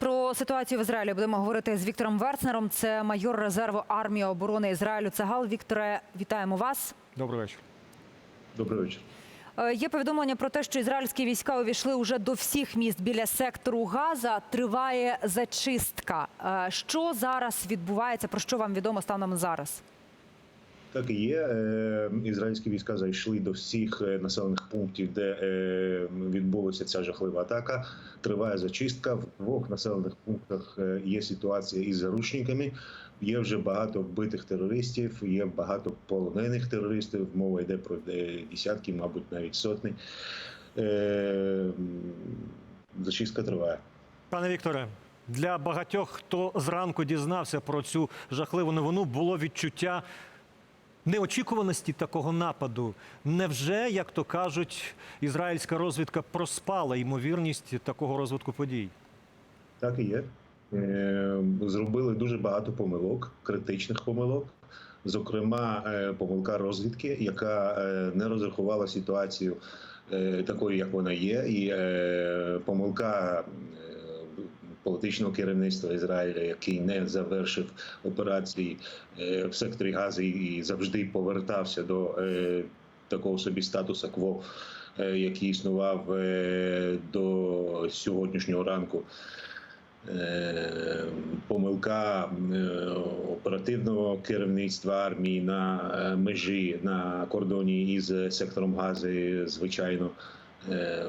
Про ситуацію в Ізраїлі будемо говорити з Віктором Верцнером. Це майор резерву армії оборони Ізраїлю. Цагал Вікторе, вітаємо вас. Добрий вечір. Добрий вечір. Е, Є повідомлення про те, що ізраїльські війська увійшли уже до всіх міст біля сектору Газа. Триває зачистка. Е, Що зараз відбувається? Про що вам відомо станом зараз? Так і є. Е, Ізраїльські війська зайшли до всіх е, населених пунктів, де е, відбулася ця жахлива атака. Триває зачистка. В двох населених пунктах є ситуація із заручниками. Є вже багато вбитих терористів, є багато полонених терористів. Мова йде про десятки, мабуть, навіть сотні. Зачистка триває. Пане Вікторе, для багатьох, хто зранку дізнався про цю жахливу новину, було відчуття неочікуваності такого нападу. Невже, як то кажуть, ізраїльська розвідка проспала ймовірність такого розвитку подій? Так і є. Е, Зробили дуже багато помилок, критичних помилок. Зокрема, е, помилка розвідки, яка е, не розрахувала ситуацію такою, як вона є, і помилка політичного керівництва Ізраїля, який не завершив операції е, в секторі Гази і завжди повертався до е, такого собі статуса кво, е, який існував до сьогоднішнього ранку. Помилка оперативного керівництва армії на межі на кордоні із сектором Гази, звичайно. Е,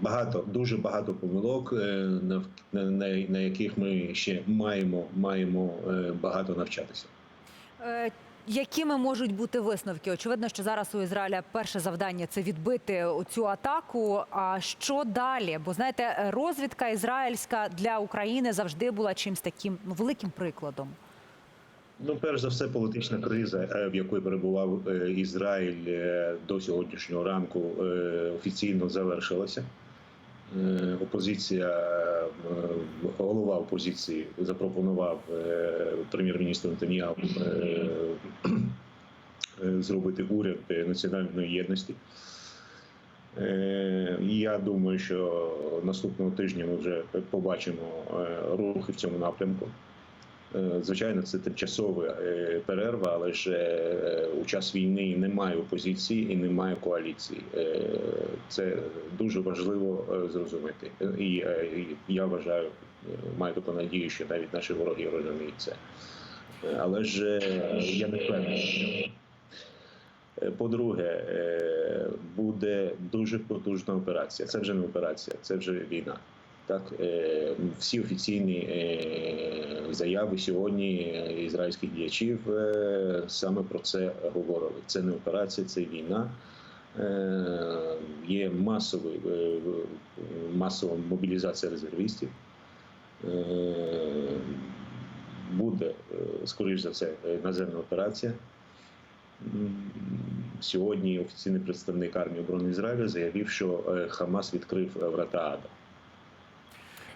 Багато, дуже багато помилок, е, на, на, на- яких ми ще маємо, маємо е, багато навчатися. Якими можуть бути висновки? Очевидно, що зараз у Ізраїля перше завдання це відбити цю атаку. А що далі? Бо знаєте, розвідка ізраїльська для України завжди була чимсь таким ну, великим прикладом. Ну, перш за все, політична криза, е, в якій перебував е, Ізраїль е, до сьогоднішнього ранку, офіційно завершилася. Опозиція, голова опозиції запропонував прем'єр-міністру Нетаньяху е, зробити уряд національної єдності. Я думаю, що наступного тижня ми вже побачимо рухи в цьому напрямку. Е, Звичайно, це тимчасова е, перерва, але ж е, у час війни немає опозиції і немає коаліції. Це дуже важливо зрозуміти. І я вважаю, маю таку надію, що навіть наші вороги розуміють це. Але ж я не впевнений. По-друге, буде дуже потужна операція. Це вже не операція, це вже війна. Так, е, всі офіційні е, заяви сьогодні ізраїльських діячів е, саме про це говорили. Це не операція, це війна. Є масовий, масова мобілізація резервістів. Буде, скоріш за все, наземна операція. Сьогодні офіційний представник армії оборони Ізраїля заявив, що Хамас відкрив врата Ада.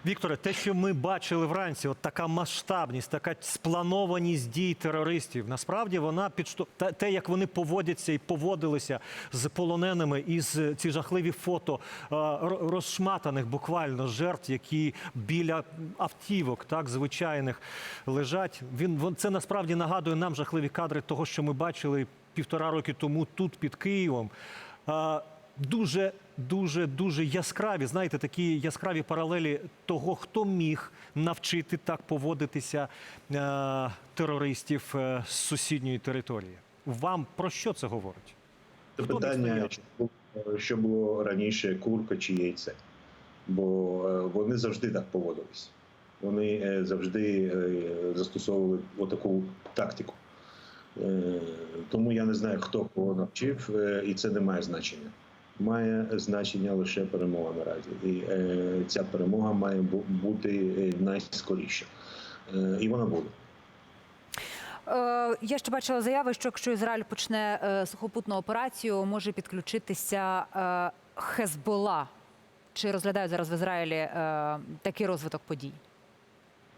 Вікторе, те, що ми бачили вранці, от така масштабність, така спланованість дій терористів, насправді вона підшту... та- те, як вони поводяться і поводилися з полоненими, і з ці жахливі фото е, розшматаних буквально жертв, які біля автівок, так звичайних лежать. Він це насправді нагадує нам жахливі кадри того, що ми бачили півтора роки тому тут під Києвом. Дуже, дуже, дуже яскраві, знаєте, такі яскраві паралелі того, хто міг навчити так поводитися е, терористів е, з сусідньої території. Вам про що це говорить? Це Хто питання, що було раніше курка чи яйце, бо е, вони завжди так поводились. Вони е, завжди е, застосовували отаку тактику. Тому я не знаю, хто кого навчив, і це не має значення. Має значення лише перемога наразі. І е, ця перемога має бути е, найскоріше. Е, І вона буде. Е, Я ще бачила заяви, що якщо Ізраїль почне е, сухопутну операцію, може підключитися Хезбола. Чи розглядають зараз в Ізраїлі такий розвиток подій?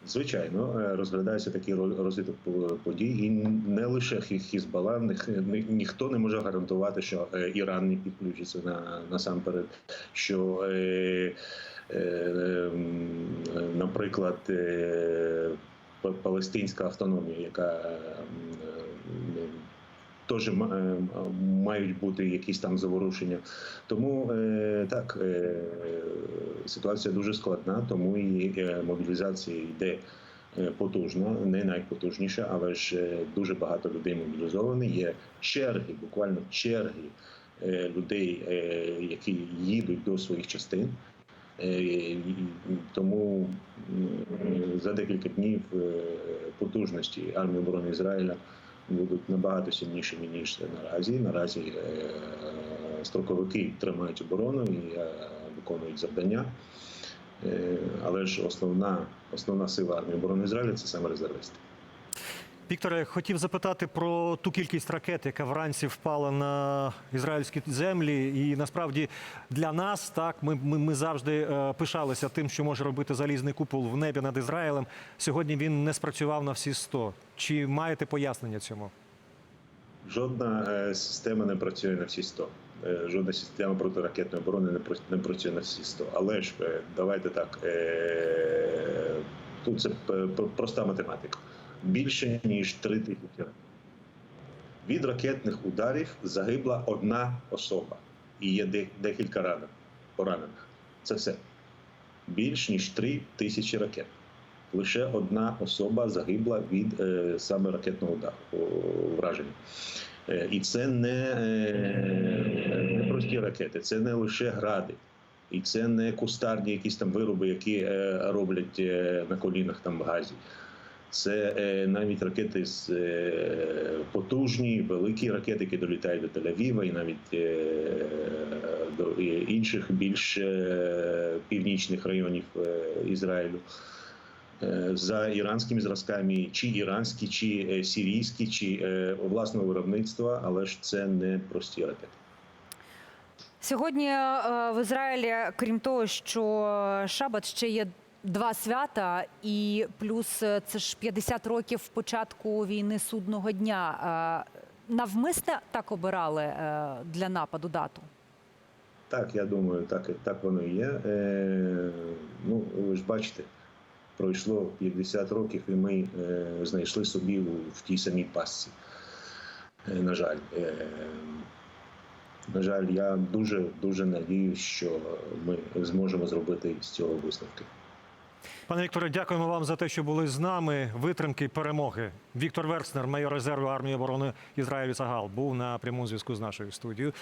Звичайно, е, розглядається такий ро- розвиток по- подій, і не лише Хізбала, ні- ні- ніхто не може гарантувати, що е, Іран не підключиться на насамперед, що е, е, наприклад, е, палестинська автономія, яка е, м, теж е, мають бути якісь там заворушення. Тому е, так е, ситуація дуже складна, тому і мобілізація йде потужно, не найпотужніша, але ж дуже багато людей мобілізовані. Є черги, буквально черги людей, які їдуть до своїх частин. Тому за декілька днів потужності армії оборони Ізраїля будуть набагато сильнішими ніж наразі. Наразі е, строковики тримають оборону і е, виконують завдання. Е, Але ж основна, основна сила армії оборони Ізраїля це саме резервисти. Вікторе, хотів запитати про ту кількість ракет, яка вранці впала на ізраїльські землі. І насправді для нас так ми, ми, ми завжди е, пишалися тим, що може робити залізний купол в небі над Ізраїлем. Сьогодні він не спрацював на всі 100. Чи маєте пояснення цьому? Жодна е, система не працює на всі 100. Е, Жодна система протиракетної оборони не працює на всі 100. Але ж давайте так. Тут це проста математика. Більше ніж 3 тисячі ракет. Від ракетних ударів загибла одна особа і є декілька ранених, поранених. Це все. Більш ніж 3 тисячі ракет. Лише одна особа загибла від е, саме ракетного удару враження. Е, І це не, е, не прості ракети, це не лише гради, і це не кустарні якісь там вироби, які е, роблять е, на колінах там в газі. Це е, навіть ракети з е, потужні, великі ракети, які долітають до Тель-Авіва і навіть е, до інших більш е, північних районів е, Ізраїлю. Е, За іранськими зразками, чи іранські, чи е, сирійські, чи е, власного виробництва, але ж це не прості ракети. Сьогодні е, в Ізраїлі, крім того, що Шабат ще є два свята, і плюс е, це ж 50 років початку війни судного дня. Е, Навмисне так обирали е, для нападу дату. Так, я думаю, так, так воно і є. Е, ну, ви ж бачите, пройшло 50 років, і ми е, знайшли собі в тій самій пастці. Е, на жаль. Е, на жаль, я дуже дуже надіюсь, що ми зможемо зробити з цього висновки. Пане Вікторе, дякуємо вам за те, що були з нами. Витримки перемоги. Віктор Верцнер, майор резерву армії оборони Ізраїлю Цагал, був на прямому зв'язку з нашою студією.